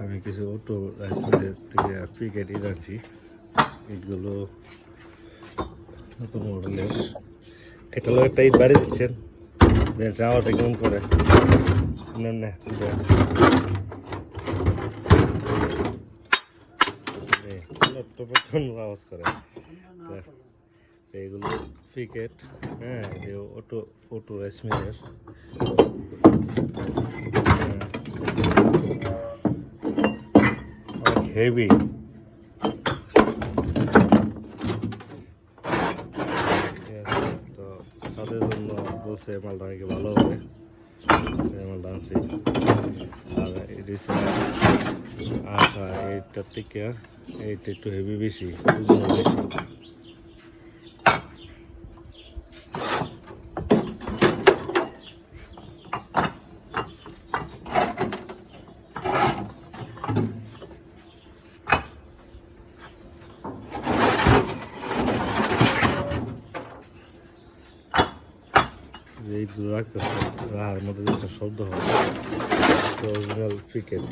আমি কিছু অটো থেকে প্রিকেট ইট আনছি ইটগুলো নতুন মডেলের একটা লোক একটা ইট বাড়ি দিচ্ছেন। যাওয়াতে কেমন করে না আওয়াজ করে। এগুলো ক্রিকেট হ্যাঁ অটো অটো রাইসমিলের হেভি। তো সাদের জন্য বলছে মালটা নাকি ভালো হবে। মালটা আনছি আর আচ্ছা এইটার থেকে এইটা একটু হেভি বেশি, ওজন বেশি এইগুলো রাখতেছে রাহার মধ্যে যেটা শব্দ হয়। Original cricket